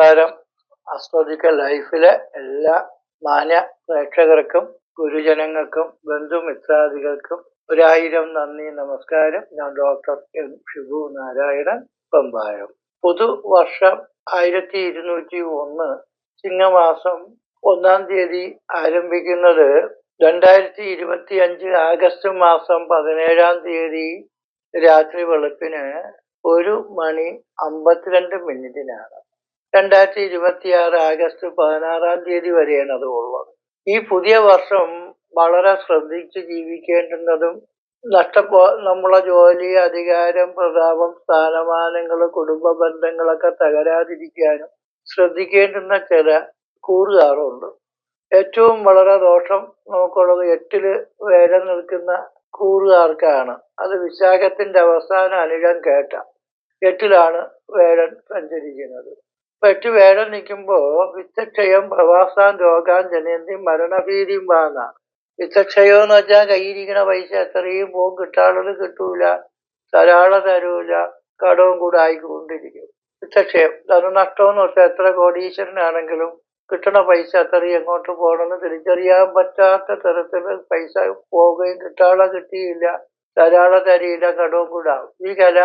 നമസ്കാരം. അസ്ട്രോളജിക്കൽ ലൈഫിലെ എല്ലാ മാന്യ പ്രേക്ഷകർക്കും ഗുരുജനങ്ങൾക്കും ബന്ധുമിത്രാദികൾക്കും ഒരായിരം നന്ദി നമസ്കാരം. ഞാൻ ഡോക്ടർ എം ഷിബു നാരായണൻ പമ്പായം. പുതുവർഷം ആയിരത്തി ഇരുന്നൂറ്റി ഒന്ന് ചിങ്ങമാസം ഒന്നാം തീയതി ആരംഭിക്കുന്നത് രണ്ടായിരത്തി ഇരുപത്തി അഞ്ച് ആഗസ്റ്റ് മാസം പതിനേഴാം തീയതി രാത്രി വെളുപ്പിന് ഒരു മണി അമ്പത്തിരണ്ട് മിനിറ്റിനാണ്. രണ്ടായിരത്തി ഇരുപത്തി ആറ് ആഗസ്റ്റ് പതിനാറാം തീയതി വരെയാണ് അത് ഉള്ളത്. ഈ പുതിയ വർഷം വളരെ ശ്രദ്ധിച്ച് ജീവിക്കേണ്ടുന്നതും നഷ്ടപ്പോ നമ്മളെ ജോലി അധികാരം പ്രതാപം സ്ഥാനമാനങ്ങൾ കുടുംബ ബന്ധങ്ങളൊക്കെ തകരാതിരിക്കാനും ശ്രദ്ധിക്കേണ്ടുന്ന ചില കൂറുകാറുണ്ട് ഏറ്റവും വളരെ ദോഷം നമുക്കുള്ളത് എട്ടിൽ വേല നിൽക്കുന്ന കൂറുകാർക്കാണ്. അത് വിശാഖത്തിന്റെ അവസാന അനിഴം കേട്ട എട്ടിലാണ് വേലൻ സഞ്ചരിക്കുന്നത്. നിൽക്കുമ്പോ നിൽക്കുമ്പോൾ വിത്തക്ഷയം പ്രവാസാൻ രോഗാൻ ജനന്തി മരണഭീതിയും വാങ്ങ വിത്തക്ഷയം എന്ന് വെച്ചാൽ കയ്യിരിക്കണ പൈസ എത്രയും പോകും കിട്ടാനുള്ളത് കിട്ടൂല തരാള തരൂല കടവും കൂടെ ആയിക്കൊണ്ടിരിക്കും. വിത്തക്ഷയം ധനനഷ്ടം എന്ന് വെച്ചാൽ എത്ര കോടീശ്വരനാണെങ്കിലും കിട്ടണ പൈസ അത്രയും എങ്ങോട്ട് പോകണമെന്ന് തിരിച്ചറിയാൻ പറ്റാത്ത തരത്തിൽ പൈസ പോവുകയും കിട്ടാളെ കിട്ടിയില്ല ധാരാള തരിയില്ല കടവും കൂടാവും ഈ കല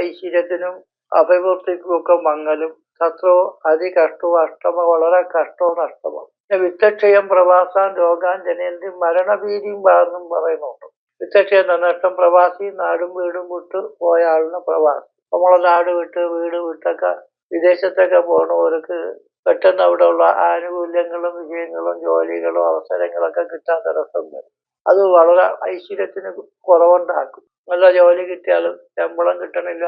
ഐശ്വര്യത്തിനും അഭിവൃദ്ധിക്കും ഒക്കെ മങ്ങലും ശത്രുവും അതികഷ്ടവും അഷ്ടമ വളരെ കഷ്ടവും നഷ്ടവും. വിത്തക്ഷയം പ്രവാസാൻ രോഗാൻ ജനന്തി മരണഭീതിയും വാർന്നും പറയുന്നുണ്ട്. വിത്തക്ഷയം നഷ്ടം പ്രവാസി നാടും വീടും വിട്ട് പോയ ആളിന് പ്രവാസി. നമ്മളെ നാട് വിട്ട് വീട് വിട്ടൊക്കെ വിദേശത്തൊക്കെ പോണവർക്ക് പെട്ടെന്ന് അവിടെ ഉള്ള ആനുകൂല്യങ്ങളും വിജയങ്ങളും ജോലികളും അവസരങ്ങളൊക്കെ കിട്ടാൻ തടസ്സം വരും. അത് വളരെ ഐശ്വര്യത്തിന് കുറവുണ്ടാക്കും. നല്ല ജോലി കിട്ടിയാലും ശമ്പളം കിട്ടണില്ല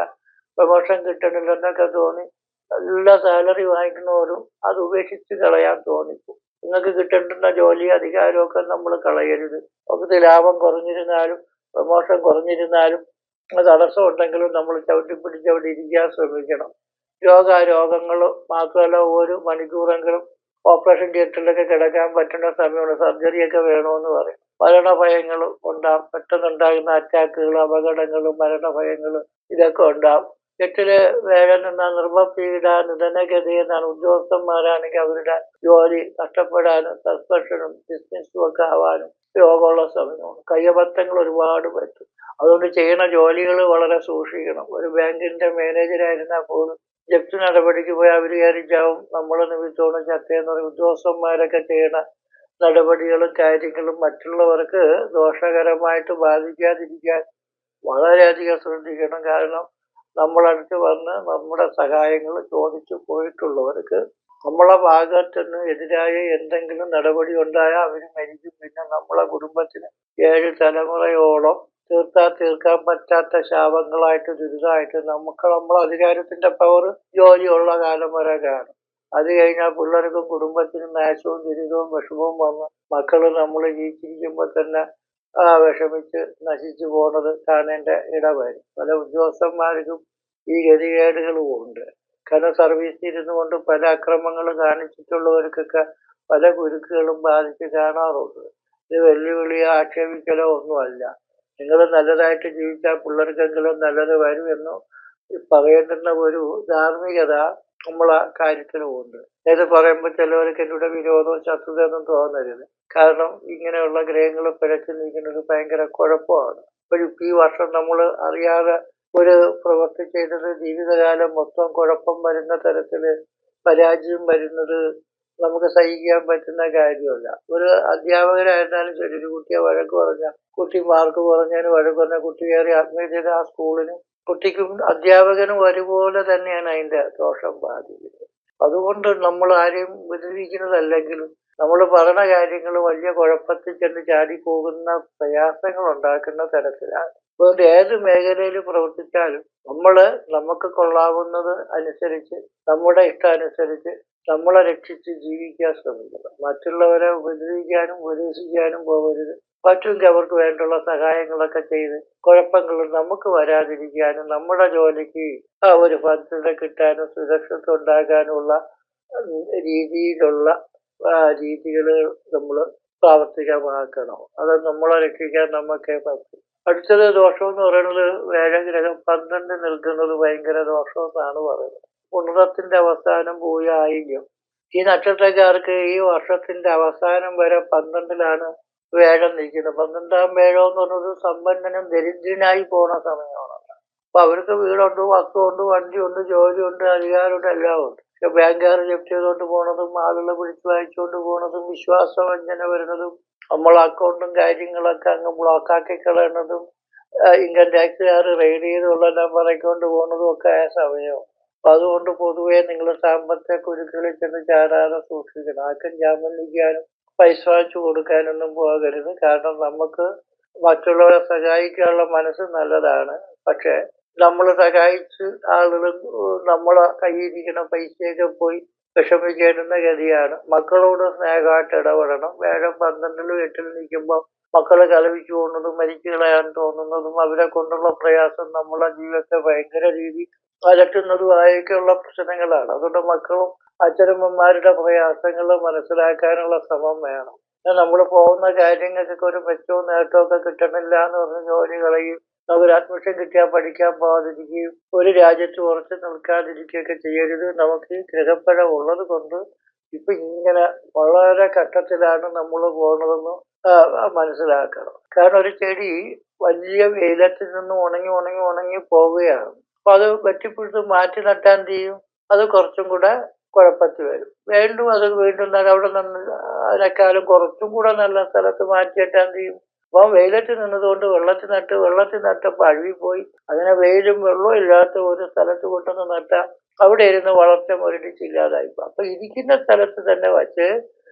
പ്രമോഷൻ കിട്ടണില്ല എന്നൊക്കെ തോന്നി നല്ല സാലറി വാങ്ങിക്കുന്നവരും അത് ഉപേക്ഷിച്ച് കളയാൻ തോന്നിക്കും നിങ്ങൾക്ക് കിട്ടേണ്ടുന്ന ജോലി അധികാരമൊക്കെ നമ്മൾ കളയരുത്. നമുക്ക് ലാഭം കുറഞ്ഞിരുന്നാലും പ്രമോഷൻ കുറഞ്ഞിരുന്നാലും തടസ്സം ഉണ്ടെങ്കിലും നമ്മൾ ചവിട്ടിപ്പിടിച്ച് അവിടെ ഇരിക്കാൻ ശ്രമിക്കണം. രോഗ രോഗങ്ങൾ മാത്രമല്ല ഒരു മണിക്കൂറെങ്കിലും ഓപ്പറേഷൻ തിയേറ്ററിലൊക്കെ കിടക്കാൻ പറ്റുന്ന സമയമാണ്. സർജറിയൊക്കെ വേണമെന്ന് പറയും. മരണഭയങ്ങൾ ഉണ്ടാകും പെട്ടെന്നുണ്ടാകുന്ന അറ്റാക്കുകൾ അപകടങ്ങൾ മരണഭയങ്ങൾ ഇതൊക്കെ ഉണ്ടാവും. എട്ടിൽ വേഗം നിന്ന നിർമ്മപീഡ നിധനഗതി എന്നാണ് ഉദ്യോഗസ്ഥന്മാരാണെങ്കിൽ അവരുടെ ജോലി നഷ്ടപ്പെടാനും സസ്പെൻഷനും ഡിസ്മിസും ഒക്കെ ആവാനും രോഗമുള്ള സമയമാണ്. കയ്യബദ്ധങ്ങൾ ഒരുപാട് പറ്റും. അതുകൊണ്ട് ചെയ്യുന്ന ജോലികൾ വളരെ സൂക്ഷിക്കണം. ഒരു ബാങ്കിന്റെ മാനേജരായിരുന്നാൽ പോലും ജപ്തി നടപടിക്ക് പോയി അവർ വിചാരിച്ചാവും നമ്മളെ നിമിത്തോളം ചത്തയെന്ന് പറയും. ഉദ്യോഗസ്ഥന്മാരൊക്കെ ചെയ്യണ നടപടികളും കാര്യങ്ങളും മറ്റുള്ളവർക്ക് ദോഷകരമായിട്ട് ബാധിക്കാതിരിക്കാൻ വളരെയധികം ശ്രദ്ധിക്കണം. കാരണം നമ്മളടുത്ത് വന്ന് നമ്മുടെ സഹായങ്ങൾ ചോദിച്ചു പോയിട്ടുള്ളവർക്ക് നമ്മളെ ഭാഗത്തിന് എതിരായ എന്തെങ്കിലും നടപടി ഉണ്ടായാൽ അവർ മരിക്കും. പിന്നെ നമ്മളെ കുടുംബത്തിന് ഏഴ് തലമുറയോളം തീർത്താൽ തീർക്കാൻ പറ്റാത്ത ശാപങ്ങളായിട്ട് ദുരിതമായിട്ട് നമുക്ക് നമ്മളെ അധികാരത്തിന്റെ പവർ ജോലിയുള്ള കാലം വരെ കാണും. അത് കഴിഞ്ഞാൽ പിള്ളേർക്കും കുടുംബത്തിനും നാശവും ദുരിതവും വിഷമവും വന്ന് മക്കൾ നമ്മൾ ജീവിച്ചിരിക്കുമ്പോൾ തന്നെ വിഷമിച്ച് നശിച്ചു പോകുന്നത് കാണേണ്ട ഇടവരും പല ഉദ്യോഗസ്ഥന്മാർക്കും ഈ ഗതികേടുകളും ഉണ്ട്. കാരണം സർവീസിൽ ഇരുന്നു കൊണ്ട് പല അക്രമങ്ങൾ കാണിച്ചിട്ടുള്ളവർക്കൊക്കെ പല കുരുക്കുകളും ബാധിച്ച് കാണാറുണ്ട്. ഇത് വെല്ലുവിളിയോ ആക്ഷേപിക്കലോ ഒന്നുമല്ല. നിങ്ങൾ നല്ലതായിട്ട് ജീവിച്ചാൽ പിള്ളേർക്കെങ്കിലും നല്ലത് വരുമെന്നോ പറയേണ്ടുന്ന ഒരു ധാർമ്മികത നമ്മളെ കാര്യത്തിൽ പോകുന്നത്. ഇത് പറയുമ്പോൾ ചിലവർക്ക് എന്നോട് വിരോധവും ശത്രുതയൊന്നും തോന്നരുത്. കാരണം ഇങ്ങനെയുള്ള ഗ്രഹങ്ങൾ പിഴച്ചു നീക്കുന്നത് ഭയങ്കര കുഴപ്പമാണ്. ഒരു ഈ വർഷം നമ്മൾ അറിയാതെ ഒരു പ്രവൃത്തി ചെയ്തത് ജീവിതകാലം മൊത്തം കുഴപ്പം വരുന്ന തരത്തിൽ പരാജയം വരുന്നത് നമുക്ക് സഹിക്കാൻ പറ്റുന്ന കാര്യമല്ല. ഒരു അധ്യാപകരായിരുന്നാലും ശരി ഒരു കുട്ടിയെ വഴക്ക് പറഞ്ഞ കുട്ടി മാർക്ക് കുറഞ്ഞതിന് വഴക്ക് പറഞ്ഞ കുട്ടി കയറി ആത്മഹത്യ ആ സ്കൂളിനും കുട്ടിക്കും അധ്യാപകനും ഒരുപോലെ തന്നെയാണ് അതിന്റെ ദോഷം ബാധിക്കുന്നത്. അതുകൊണ്ട് നമ്മൾ ആരെയും ഉപദ്രവിക്കുന്നതല്ലെങ്കിലും നമ്മൾ പറഞ്ഞ കാര്യങ്ങൾ വലിയ കുഴപ്പത്തിൽ ചെന്ന് ചാടിപ്പോകുന്ന പ്രയാസങ്ങൾ ഉണ്ടാക്കുന്ന തരത്തിലാണ്. അതുകൊണ്ട് ഏത് മേഖലയിൽ പ്രവർത്തിച്ചാലും നമ്മൾ നമുക്ക് കൊള്ളാവുന്നത് അനുസരിച്ച് നമ്മുടെ ഇഷ്ടാനുസരിച്ച് നമ്മളെ രക്ഷിച്ച് ജീവിക്കാൻ ശ്രമിക്കുക മറ്റുള്ളവരെ ഉപദ്രവിക്കാനും ഉപദേശിക്കാനും പോകരുത്. പറ്റുമെങ്കിൽ അവർക്ക് വേണ്ടുള്ള സഹായങ്ങളൊക്കെ ചെയ്ത് കുഴപ്പങ്ങൾ നമുക്ക് വരാതിരിക്കാനും നമ്മുടെ ജോലിക്ക് ആ ഒരു ഭദ്രത കിട്ടാനും സുരക്ഷിത ഉണ്ടാകാനുള്ള രീതിയിലുള്ള രീതികൾ നമ്മൾ പ്രാവർത്തികമാക്കണം. അത് നമ്മളെ രക്ഷിക്കാൻ നമുക്കേ പറ്റും. അടുത്തത് ദോഷം എന്ന് പറയുന്നത് വേഴഗ്രഹം പന്ത്രണ്ട് നിൽക്കുന്നത് ഭയങ്കര ദോഷം എന്നാണ് പറയുന്നത്. പുണറത്തിന്റെ അവസാനം പോയി ആയില്യം. ഈ നക്ഷത്രക്കാർക്ക് ഈ വർഷത്തിന്റെ അവസാനം വരെ പന്ത്രണ്ടിലാണ് വേഴം നിൽക്കുന്നത്. പന്ത്രണ്ടാം വേഴം എന്ന് പറഞ്ഞത് സമ്പന്നനും ദരിദ്രനായി പോണ സമയമാണ് അപ്പൊ അവർക്ക് വീടുണ്ട് വസ്തുണ്ട് വണ്ടിയുണ്ട് ജോലിയുണ്ട് അധികാരമുണ്ട് എല്ലാം ഉണ്ട് പക്ഷെ ബാങ്കുകാർ ജപ്തി ചെയ്തുകൊണ്ട് പോണതും ആളുകളെ പിടിച്ചു വായിച്ചുകൊണ്ട് പോണതും വിശ്വാസവഞ്ചന വരുന്നതും നമ്മളെ അക്കൗണ്ടും കാര്യങ്ങളൊക്കെ അങ്ങ് ബ്ലോക്കാക്കി കളയുന്നതും ഇൻകം ടാക്സുകാർ റെയ്ഡ് ചെയ്തുള്ള നമ്പറൊക്കെ പറയിക്കൊണ്ട് പോകുന്നതും ഒക്കെ ആയ സമയം അതുകൊണ്ട് പൊതുവെ നിങ്ങൾ സാമ്പത്തിക കുരുക്കളിൽ ചെന്ന് ചാരാതെ സൂക്ഷിക്കണം. ആർക്കും ജാമ്യം പൈസ വാങ്ങിച്ചു കൊടുക്കാനൊന്നും പോകരുത്. കാരണം നമുക്ക് മറ്റുള്ളവരെ സഹായിക്കാനുള്ള മനസ്സ് നല്ലതാണ്. പക്ഷേ നമ്മൾ സഹായിച്ച് ആളുകൾ നമ്മളെ കയ്യിരിക്കുന്ന പൈസയൊക്കെ പോയി വിഷമിക്കേണ്ടുന്ന ഗതിയാണ്. മക്കളോട് സ്നേഹമായിട്ട് ഇടപെടണം. വേഗം പന്ത്രണ്ടിലും എട്ടിലും നിൽക്കുമ്പോൾ മക്കളെ കലവിച്ചു പോകുന്നതും മരിച്ചു കളയാൻ തോന്നുന്നതും അവരെ കൊണ്ടുള്ള പ്രയാസം നമ്മളെ ജീവിതത്തെ ഭയങ്കര രീതി അലട്ടുന്നതുമായൊക്കെയുള്ള പ്രശ്നങ്ങളാണ്. അതുകൊണ്ട് മക്കളും അച്ഛനമ്മമാരുടെ പ്രയാസങ്ങൾ മനസ്സിലാക്കാനുള്ള ശ്രമം വേണം. നമ്മൾ പോകുന്ന കാര്യങ്ങൾക്കൊക്കെ ഒരു മെച്ചവും നേട്ടമൊക്കെ കിട്ടണില്ല എന്ന് പറഞ്ഞ് ജോലി കളയും നമുക്ക് അഡ്മിഷൻ കിട്ടിയാൽ പഠിക്കാൻ പോകാതിരിക്കുകയും ഒരു രാജ്യത്ത് ഉറച്ചു നിൽക്കാതിരിക്കുകയൊക്കെ ചെയ്യരുത്. നമുക്ക് ഗ്രഹപ്പഴ ഉള്ളത് കൊണ്ട് ഇപ്പൊ ഇങ്ങനെ വളരെ ഘട്ടത്തിലാണ് നമ്മൾ പോകുന്നതെന്ന് മനസ്സിലാക്കണം. കാരണം ഒരു ചെടി വലിയ വെയിലത്തിൽ നിന്ന് ഉണങ്ങി ഉണങ്ങി ഉണങ്ങി പോവുകയാണ്. അപ്പൊ അത് വെട്ടിപ്പിടിച്ച് മാറ്റി നട്ടാൻ ചെയ്യും? അത് കുറച്ചും കൂടെ കുഴപ്പത്തിൽ വരും. വീണ്ടും അത് വീണ്ടും അവിടെ നിന്ന് അതിനേക്കാളും കുറച്ചും കൂടെ നല്ല സ്ഥലത്ത് മാറ്റി നട്ടാൻ ചെയ്യും? അപ്പം വെയിലത്ത് നിന്നതുകൊണ്ട് വെള്ളത്തിൽ നട്ട് വെള്ളത്തിൽ നട്ടപ്പോൾ അഴുകിപ്പോയി അങ്ങനെ വെയിലും വെള്ളവും ഇല്ലാത്ത ഒരു സ്ഥലത്ത് കൊണ്ടുവന്ന് നട്ട അവിടെ ഇരുന്ന് വളർച്ച മുരടിച്ചില്ലാതായി അപ്പൊ ഇരിക്കുന്ന സ്ഥലത്ത് തന്നെ വച്ച്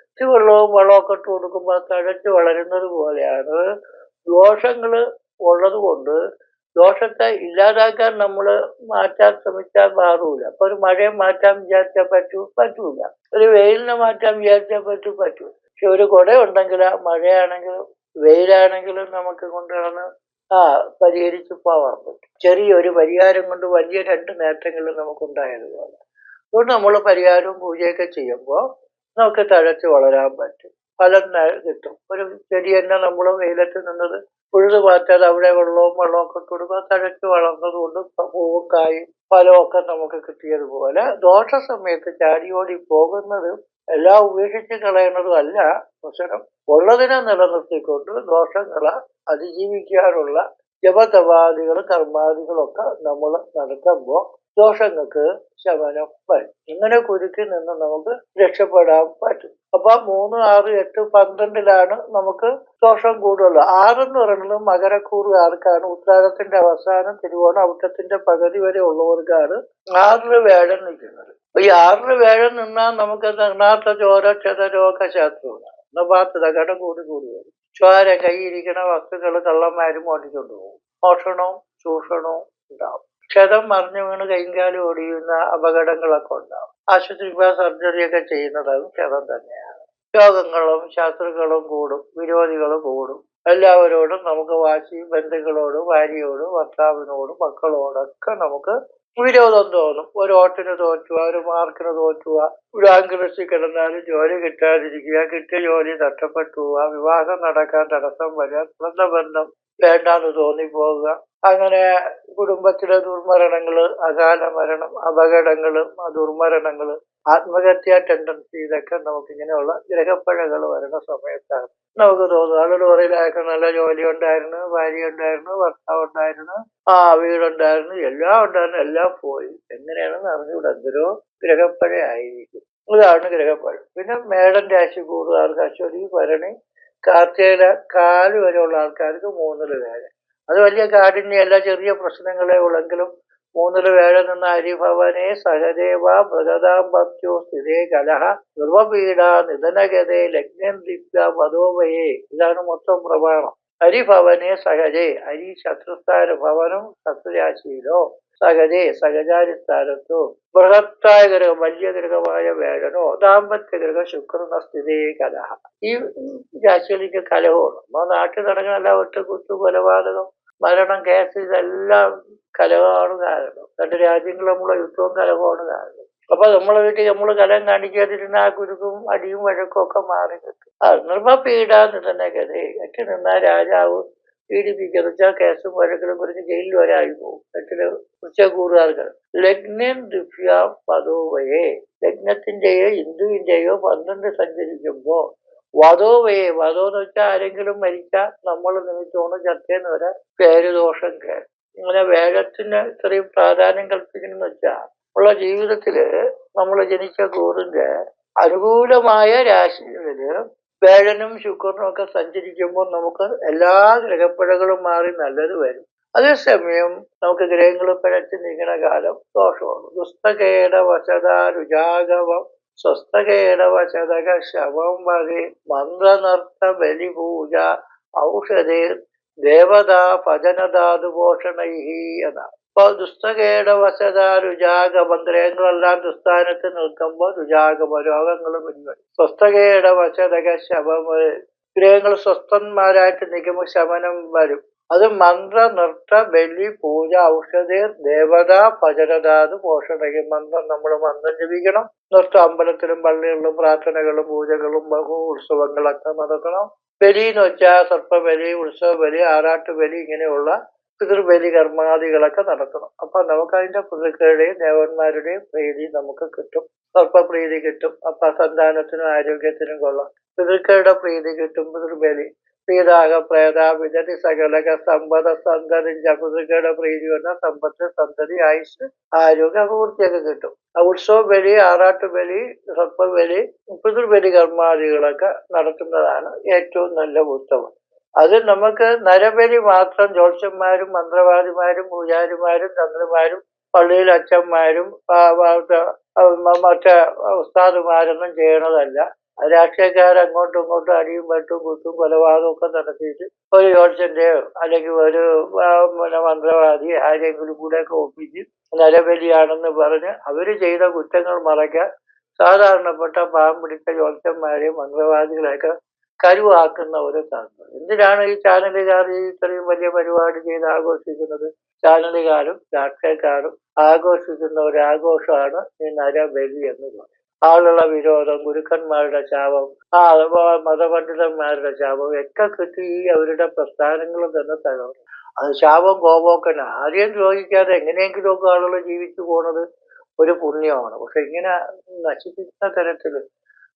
ഇച്ചിരി വെള്ളവും വളമൊക്കെ ഇട്ട് കൊടുക്കുമ്പോൾ തഴച്ച് വളരുന്നത് പോലെയാണ്. ദോഷങ്ങൾ ഉള്ളത് കൊണ്ട് ദോഷത്തെ ഇല്ലാതാക്കാൻ നമ്മൾ മാറ്റാൻ ശ്രമിച്ചാൽ മാറൂല. അപ്പൊ ഒരു മഴയെ മാറ്റാൻ വിചാരിച്ചാൽ പറ്റൂ പറ്റൂല. ഒരു വെയിലിനെ മാറ്റാൻ വിചാരിച്ചാൽ പറ്റൂ പറ്റൂ പക്ഷെ ഒരു കുട ഉണ്ടെങ്കിൽ മഴയാണെങ്കിലും വെയിലാണെങ്കിലും നമുക്ക് കൊണ്ടുവന്ന് ആ പരിഹരിച്ച് പോവാൻ പറ്റും. ചെറിയൊരു പരിഹാരം കൊണ്ട് വലിയ രണ്ട് നേട്ടങ്ങൾ നമുക്കുണ്ടായതുപോലെ അതുകൊണ്ട് നമ്മൾ പരിഹാരവും പൂജയൊക്കെ ചെയ്യുമ്പോൾ നമുക്ക് തഴച്ച് വളരാൻ പറ്റും. ഫലം കിട്ടും. ഒരു ചെടി തന്നെ നമ്മൾ വെയിലത്ത് നിന്നത് പുഴുത് മാറ്റാതെ അവിടെ വെള്ളവും വെള്ളമൊക്കെ ഒക്കെ കൊടുക്കുക തഴച്ച് വളർന്നത് കൊണ്ട് പൂവും കായും ഫലവും ഒക്കെ നമുക്ക് കിട്ടിയതുപോലെ ദോഷ സമയത്ത് ചാടിയോടി പോകുന്നത് എല്ലാം ഉപേക്ഷിച്ച് കളയുന്നതും അല്ല. പ്രശ്നം ഉള്ളതിനെ നിലനിർത്തിക്കൊണ്ട് ദോഷങ്ങളെ അതിജീവിക്കാനുള്ള ജപതപാദികൾ കർമാദികളൊക്കെ നമ്മൾ നടത്തുമ്പോൾ ദോഷങ്ങൾക്ക് ശമനം വരും. ഇങ്ങനെ കുരുക്കി നിന്ന് നമുക്ക് രക്ഷപ്പെടാൻ പറ്റും. അപ്പൊ മൂന്ന് ആറ് എട്ട് പന്ത്രണ്ടിലാണ് നമുക്ക് ദോഷം കൂടുതൽ. ആറെന്ന് പറയുന്നത് മകരക്കൂറുകാർക്കാണ് ഉത്രാടത്തിന്റെ അവസാനം തിരുവോണം അവിട്ടത്തിന്റെ പകുതി വരെ ഉള്ളവർക്കാണ് ആറിന് വേഴം നിൽക്കുന്നത്. അപ്പൊ ഈ ആറിന് വേഴം നിന്നാൽ നമുക്ക് നന്നാത്ത ചോര ക്ഷതരോഗ ശാസ്ത്രമാണ് നബാത്തത കടം കൂടി കൂടി വരും. ചോര കൈയിരിക്കണ വസ്തുക്കൾ കള്ളന്മാരും ഓടിച്ചുകൊണ്ട് പോകും. മോഷണവും ചൂഷണവും ഉണ്ടാവും. ക്ഷതം മറിഞ്ഞു വീണ് കൈകാലം ഓടിയുന്ന അപകടങ്ങളൊക്കെ ഉണ്ടാവും. ആശുപത്രി സർജറിയൊക്കെ ചെയ്യുന്നതും ക്ഷതം തന്നെയാണ്. രോഗങ്ങളും ശത്രുക്കളും കൂടും വിരോധികളും കൂടും. എല്ലാവരോടും നമുക്ക് വാശി ബന്ധുക്കളോടും ഭാര്യയോടും ഭർത്താവിനോടും മക്കളോടൊക്കെ നമുക്ക് വിരോധം തോന്നും. ഒരു ഓട്ടിന് തോറ്റുക ഒരു മാർക്കിന് തോറ്റുക ഒരു ആംഗലസിൽ കിടന്നാലും ജോലി കിട്ടാതിരിക്കുക കിട്ടിയ ജോലി നഷ്ടപ്പെട്ടു പോവുക വിവാഹം നടക്കാൻ തടസ്സം വരിക ബന്ധം വേണ്ടാന്ന് തോന്നിപ്പോവുക. അങ്ങനെ കുടുംബത്തിലെ ദുർമരണങ്ങൾ അകാല മരണം അപകടങ്ങൾ ദുർമരണങ്ങൾ ആത്മഹത്യാ ടെൻഡൻസി ഇതൊക്കെ നമുക്ക് ഇങ്ങനെയുള്ള ഗ്രഹപ്പഴകൾ വരുന്ന സമയത്താണ്. നമുക്ക് തോന്നുന്നു ആളുകൾ പറയില്ല നല്ല ജോലി ഉണ്ടായിരുന്നു ഭാര്യ ഉണ്ടായിരുന്നു ഭർത്താവ് ഉണ്ടായിരുന്നു ആ വീടുണ്ടായിരുന്നു എല്ലാം ഉണ്ടായിരുന്നു എല്ലാം പോയി. എങ്ങനെയാണെന്ന് അറിഞ്ഞുകൂടെ എന്തൊരു ഗ്രഹപ്പഴ ആയിരിക്കും ഇതാണ് ഗ്രഹപ്പഴം. പിന്നെ മേടൻ രാശി കൂടുകാർക്ക് അശ്വതി ഭരണി കാർത്തികയില കാൽ വരെയുള്ള ആൾക്കാർക്ക് മൂന്നിൽ വേഴ. അത് വലിയ കാഠിന്യമല്ല ചെറിയ പ്രശ്നങ്ങളെ ഉള്ളെങ്കിലും മൂന്നിൽ വേഴ നിന്ന ഹരിഭവനെ സഹദേവ ഭഗതാംബത്യോ സ്ഥിതേ കലഹ ധ്രുവപീഡ നിധനഗതേ ലഗ്നം ദിപ്യ മധോമയേ ഇതാണ് മൊത്തം പ്രമാണം. ഹരിഭവനെ സഹജേ ഹരി ശത്രുസ്ഥാന ഭവനം ശത്രുരാശിയിലോ. സഹജേ സഹജാടിസ്ഥാനത്തോ ബൃഹത്തായ ഗ്രഹം വലിയ ഗ്രഹമായ വേഴനോ ദാമ്പത്യ ഗ്രഹ ശുക്രന സ്ഥിതേ കലഹ ഈ രാശികളിക്ക് കലഹമാണ്. നമ്മുടെ നാട്ടിൽ നടക്കുന്ന എല്ലാ ഒറ്റ കുത്തു കൊലപാതകം മരണം കേസ് ഇതെല്ലാം കലഹമാണ് കാരണം. രണ്ട് രാജ്യങ്ങൾ നമ്മളെ യുദ്ധവും കലഹമാണ് കാരണം. അപ്പൊ നമ്മളെ വീട്ടിൽ നമ്മൾ കലം കാണിക്കാതിരുന്ന ആ കുരുക്കും അടിയും വഴക്കും ഒക്കെ മാറി കിട്ടും ആ പീഡാന്ന് തന്നെ കഥ. എട്ടി നിന്നാ രാജാവ് പീഡിപ്പിക്കുന്ന വെച്ചാൽ കേസും വഴക്കിലും കുറിച്ച് ജയിലിൽ വരായി പോകും എട്ടിൽ ഉച്ചകൂറുകാർക്ക് ലഗ്നം ദുഫ്യ പദോവയെ ലഗ്നത്തിന്റെയോ ഹിന്ദുവിന്റെയോ പന്ത്രണ്ട് സഞ്ചരിക്കുമ്പോ വധോവയെ. വധോ എന്ന് വെച്ചാൽ ആരെങ്കിലും മരിച്ചാൽ നമ്മൾ നിമിത്തമാണ് ചർച്ചയെന്ന് വരെ പേരുദോഷം കേൾക്കും ഇങ്ങനെ വേഗത്തിന് ഇത്രയും പ്രാധാന്യം കൽപ്പിക്കണമെന്ന് വെച്ചാൽ ഉള്ള ജീവിതത്തിൽ നമ്മൾ ജനിച്ച കൂറിന്റെ അനുകൂലമായ രാശികളിൽ വേഴനും ശുക്രനും ഒക്കെ സഞ്ചരിക്കുമ്പോൾ നമുക്ക് എല്ലാ ഗ്രഹപ്പിഴകളും മാറി നല്ലത് വരും. അതേസമയം നമുക്ക് ഗ്രഹങ്ങൾ പിഴച്ച് നീങ്ങണ കാലം ദോഷമാണ്. ദുസ്തകേട വശത രുജാഗവം സ്വസ്ഥകേട വശതക ശവം വരെ മന്ത്രനർത്ത ബലിപൂജ ഔഷധേ ദേവതാ ഭജനധാതു പോഷണൈ എന്നാണ്. അപ്പൊ ദുസ്തകേട വശത രുജാഗമം ഗ്രഹങ്ങളെല്ലാം ദുസ്ഥാനത്ത് നിൽക്കുമ്പോൾ രുജാഗമ രോഗങ്ങൾ പിൻവലി. സ്വസ്ഥകേട വശതക ശവം ഗ്രഹങ്ങൾ സ്വസ്ഥന്മാരായിട്ട് നിൽക്കുമ്പോൾ ശമനം വരും. അത് മന്ത്ര നൃത്ത ബലി പൂജ ഔഷധീർ ദേവത പചരതാത് പോഷണയും മന്ത്രം നമ്മൾ മന്ത്രം ജപിക്കണം. നൃത്ത അമ്പലത്തിലും പള്ളികളിലും പ്രാർത്ഥനകളും പൂജകളും ബഹു ഉത്സവങ്ങളൊക്കെ നടത്തണം. ബലി എന്ന് വെച്ചാൽ സർപ്പബലി ഉത്സവ ബലി ആറാട്ട് ബലി ഇങ്ങനെയുള്ള പിതൃബലി കർമാദികളൊക്കെ നടത്തണം. അപ്പൊ നമുക്ക് അതിന്റെ പിതൃക്കളുടെയും ദേവന്മാരുടെയും പ്രീതി നമുക്ക് കിട്ടും. സർപ്പപ്രീതി കിട്ടും. അപ്പൊ സന്താനത്തിനും ആരോഗ്യത്തിനും കൊള്ളാം. പിതൃക്കളുടെ പ്രീതി കിട്ടും പിതൃബലി. പീതാക പ്രേതാപിതരി സകലക സമ്പത സന്തതിഞ്ച പിതൃക്കളുടെ പ്രീതി വന്ന സമ്പത്ത് സന്തതി ആയുസ് ആരോഗ്യ അഭിവൃദ്ധിയൊക്കെ കിട്ടും. ഉത്സവ ബലി ആറാട്ട് ബലി സർപ്പബലി പിതൃബലി കർമാദികളൊക്കെ നടത്തുന്നതാണ് ഏറ്റവും നല്ല ഉത്തമം അത് നമുക്ക് നരബലി മാത്രം ജോത്സ്യന്മാരും മന്ത്രവാദിമാരും പൂജാരിമാരും തന്ത്രിമാരും പള്ളിയിൽ അച്ഛന്മാരും മറ്റേ ഉസ്താദുമാരൊന്നും ചെയ്യണതല്ല. രാഷ്ട്രീയക്കാർ അങ്ങോട്ടും ഇങ്ങോട്ടും അടിയും വെട്ടും കുത്തും കൊലപാതകമൊക്കെ നടത്തിയിട്ട് ഒരു ജ്യോത്സ്യന്റെയോ അല്ലെങ്കിൽ ഒരു പിന്നെ മന്ത്രവാദി ആരെങ്കിലും കൂടെയൊക്കെ ഒപ്പിച്ച് നരബലിയാണെന്ന് പറഞ്ഞ് അവർ ചെയ്ത കുറ്റങ്ങൾ മറയ്ക്കാൻ സാധാരണപ്പെട്ട പാവം പിടിച്ച ജ്യോത്സ്യന്മാരെയും മന്ത്രവാദികളെയൊക്കെ കരുവാക്കുന്ന ഓരോ ചാനലുകൾ എന്തിനാണ് ഈ ചാനലുകാർ ഇത്രയും വലിയ പരിപാടി ചെയ്ത് ആഘോഷിക്കുന്നത്? ചാനലുകാരും രാഷ്ട്രീയക്കാരും ആഘോഷിക്കുന്ന ഒരു ആഘോഷമാണ് ഈ നരബലി എന്ന് പറയുന്നത്. ആളുള്ള വിരോധം ഗുരുക്കന്മാരുടെ ശാപം ആ മതപണ്ഡിതന്മാരുടെ ശാപം ഒക്കെ കിട്ടി ഈ അവരുടെ പ്രസ്ഥാനങ്ങൾ തന്നെ തകർന്നു. അത് ശാപം കോപോക്കന ആരെയും ദ്രോഹിക്കാതെ എങ്ങനെയെങ്കിലുമൊക്കെ ആളുകൾ ജീവിച്ചു പോണത് ഒരു പുണ്യമാണ്. പക്ഷെ ഇങ്ങനെ നശിപ്പിക്കുന്ന തരത്തിൽ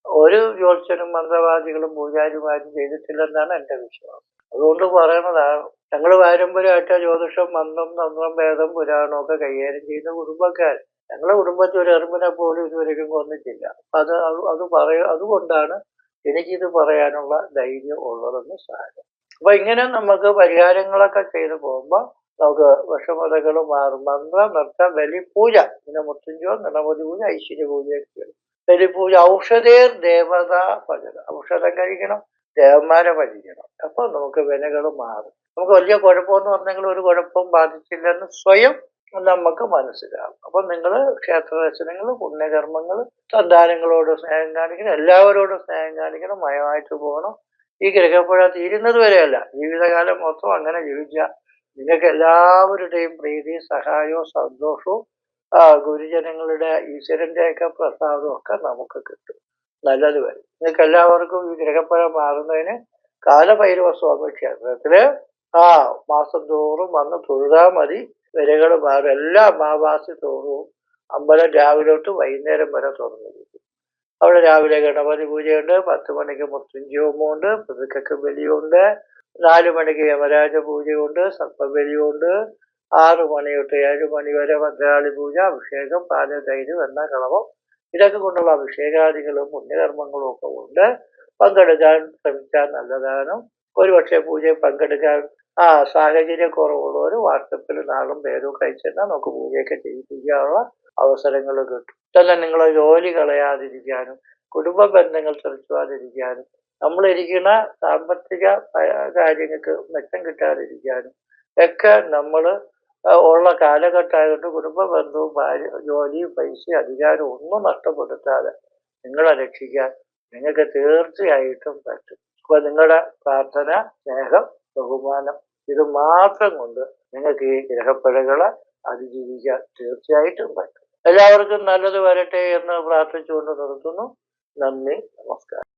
ഒരു ജ്യോത്സ്യനും മന്ത്രവാദികളും പൂജാരിമാരും ചെയ്തിട്ടില്ലെന്നാണ് എന്റെ വിശ്വാസം. അതുകൊണ്ട് പറയണതാണ് ഞങ്ങൾ പാരമ്പര്യമായിട്ട് ജ്യോതിഷം മന്ത്രം തന്ത്രം വേദം പുരാണം ഒക്കെ കൈകാര്യം ചെയ്യുന്ന കുടുംബക്കാർ ഞങ്ങളെ കുടുംബത്തിൽ ഒരു എറുമ്പിനെ പോലും ഇതുവരെയും കൊന്നിട്ടില്ല. അത് അത് പറയ അതുകൊണ്ടാണ് എനിക്കിത് പറയാനുള്ള ധൈര്യം ഉള്ളതെന്ന് സാരം. അപ്പൊ ഇങ്ങനെ നമുക്ക് പരിഹാരങ്ങളൊക്കെ ചെയ്തു പോകുമ്പോൾ നമുക്ക് വിഷമതകൾ മാറും. മന്ത്ര നൃത്തം ബലി പൂജ. പിന്നെ മുത്തഞ്ചോ ഗണപതി പൂജ ഐശ്വര്യ പൂജയൊക്കെ ബലി പൂജ ഔഷധേർ ദേവത ഭജന. ഔഷധം കഴിക്കണം ദേവന്മാരെ ഭജിക്കണം. അപ്പൊ നമുക്ക് വിനകൾ മാറും. നമുക്ക് വലിയ കുഴപ്പമെന്ന് പറഞ്ഞെങ്കിൽ ഒരു കുഴപ്പവും ബാധിച്ചില്ലെന്ന് സ്വയം നമുക്ക് മനസ്സിലാവും അപ്പൊ നിങ്ങൾ ക്ഷേത്രദർശനങ്ങൾ പുണ്യകർമ്മങ്ങൾ സന്താനങ്ങളോട് സ്നേഹം കാണിക്കണം എല്ലാവരോടും സ്നേഹം കാണിക്കണം മയമായിട്ട് പോകണം. ഈ ഗ്രഹപ്പുഴ തീരുന്നത് വരെയല്ല. ജീവിതകാലം മൊത്തം അങ്ങനെ ജീവിക്കുക. നിങ്ങൾക്ക് എല്ലാവരുടെയും പ്രീതി സഹായവും സന്തോഷവും ഗുരുജനങ്ങളുടെ ഈശ്വരന്റെയൊക്കെ പ്രസാദവും ഒക്കെ നമുക്ക് കിട്ടും. നല്ലത് വരും. നിങ്ങൾക്ക് എല്ലാവർക്കും ഈ ഗ്രഹപ്പുഴ മാറുന്നതിന് കാലഭൈരവ സ്വാമി ക്ഷേത്രത്തിൽ ആ മാസം തോറും വന്ന് തൊഴുതാ മതി. വിരകൾ മാറും. എല്ലാ അമാവാസി തോറും അമ്പലം രാവിലെ തൊട്ട് വൈകുന്നേരം വരെ തുറന്നിരിക്കും. അവിടെ രാവിലെ ഗണപതി പൂജയുണ്ട് പത്ത് മണിക്ക് മൃത്യുഞ്ജോമുണ്ട് പുതുക്കക്ക് ബലിയുണ്ട് നാല് മണിക്ക് യമരാജ പൂജയുണ്ട് സർപ്പബലിയുണ്ട് ആറു മണി തൊട്ട് ഏഴ് മണി വരെ ഭദ്രാളി പൂജ അഭിഷേകം പാൽ തൈര് വെണ്ണ കളവം. ഇതൊക്കെ കൊണ്ടുള്ള അഭിഷേകാദികളും പുണ്യകർമ്മങ്ങളും ഒക്കെ ഉണ്ട് പങ്കെടുക്കാൻ ശ്രമിച്ചാൽ നല്ലതാണ്. ഒരുപക്ഷെ പൂജയിൽ പങ്കെടുക്കാൻ ആ സാഹചര്യക്കുറവുള്ളവർ വാട്സപ്പിൽ നാളും പേരും കഴിച്ചെന്നാൽ നമുക്ക് പൂജയൊക്കെ ചെയ്യിപ്പിക്കാനുള്ള അവസരങ്ങൾ കിട്ടും. തന്നെ നിങ്ങളെ ജോലി കളയാതിരിക്കാനും കുടുംബ ബന്ധങ്ങൾ തെളിച്ചുവാതിരിക്കാനും നമ്മളിരിക്കുന്ന സാമ്പത്തിക കാര്യങ്ങൾക്ക് മെച്ചം കിട്ടാതിരിക്കാനും ഒക്കെ നമ്മൾ ഉള്ള കാലഘട്ടമായതുകൊണ്ട് കുടുംബ ബന്ധവും ഭാര്യ ജോലിയും പൈസയും അധികാരവും ഒന്നും നഷ്ടപ്പെടുത്താതെ നിങ്ങളെ രക്ഷിക്കാൻ നിങ്ങൾക്ക് തീർച്ചയായിട്ടും പറ്റും. അപ്പൊ നിങ്ങളുടെ പ്രാർത്ഥന സ്നേഹം ബഹുമാനം ഇത് മാത്രം കൊണ്ട് നിങ്ങൾക്ക് ഈ ഗ്രഹപ്പിഴകളെ അതിജീവിക്കാൻ തീർച്ചയായിട്ടും പറ്റും. എല്ലാവർക്കും നല്ലത് വരട്ടെ എന്ന് പ്രാർത്ഥിച്ചുകൊണ്ട് നിർത്തുന്നു. നന്ദി നമസ്കാരം.